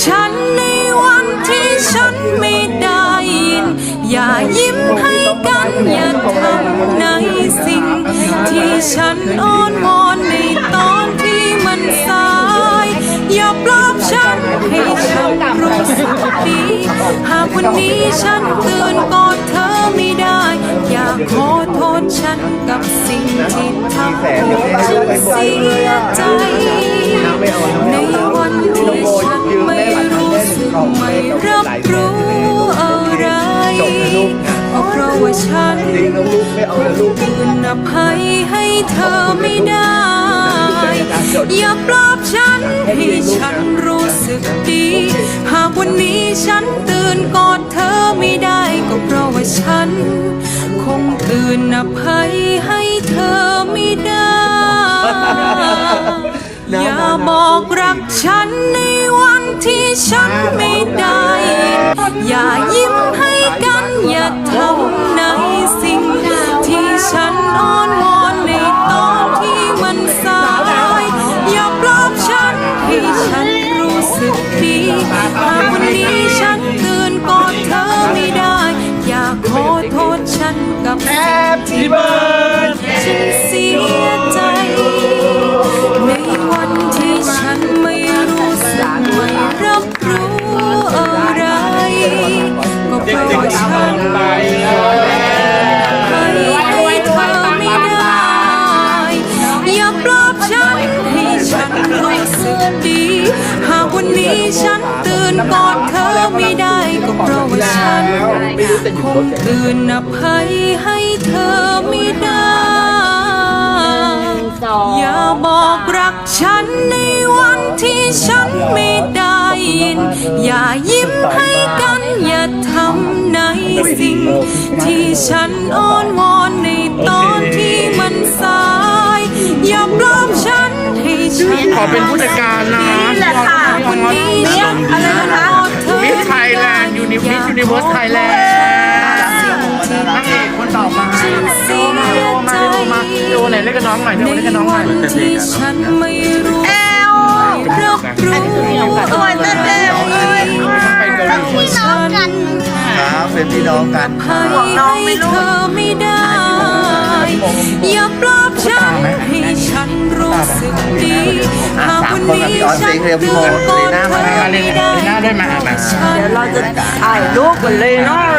ฉันในวันที่ฉันไม่ได้ยิน อย่ายิ้มให้กันอย่าทำในสิ่ง ที่ฉันอ้อนวอนในตอนที่มันสาย อย่าปลอบฉันให้ฉันรู้สึกดีหากวันนี้ฉันตื่นกอดเธอไม่ได้ อย่าขอโทษฉันกับสิ่งที่ทำให้ฉันเสียใจ ฉันคืนอภัยให้เธอไม่ได้ อย่าปลอบฉันให้ฉันรู้สึกดี หากวันนี้ฉันตื่นกอดเธอไม่ได้ก็เพราะว่าฉัน คงคืนอภัยให้เธอไม่ได้ อย่าบอกรักฉันในวันที่ฉันไม่ ช่าฉันให้ให้เธอไม่ได้ อย่าปลอบฉันให้ฉันรู้สึกดี หากวันนี้ฉันตื่นกอดเธอไม่ได้ก็เพราะว่าฉันคงคืนอภัยให้เธอไม่ได้อย่าบอกรักฉันในวันที่ฉันไม่ได้ยิน อย่ายิ้มให้กัน อย่าทำในสิ่ง ที่ฉันอ้อนวอนในตอนที่มันสาย อย่าปลอบฉันให้ฉันขอเป็นผู้จัดการนะนี่แหละค่ะวันนี้ฉันอะไรนะเธอมิสไทยแลนด์ยูนิมิสยูนิเวอร์สไทยแลนด์นางเอกคนต่อมาดูมาดูมาดูมาดูไหนเล่นกับน้องหน่อยดูเล่นกับน้องหน่อยในวันที่ฉันไม่รู้แอลรับรู้ เป็นพี่น้องกันให้น้องไม่เธอไม่ได้ อย่าปลอบฉันให้ฉันรู้สึกดีหากวันนี้ฉันตื่นกอดเธอไม่ได้ลีน่าด้วยมาอะมาฉันเราจะถ่ายรูปกันเลยเนาะ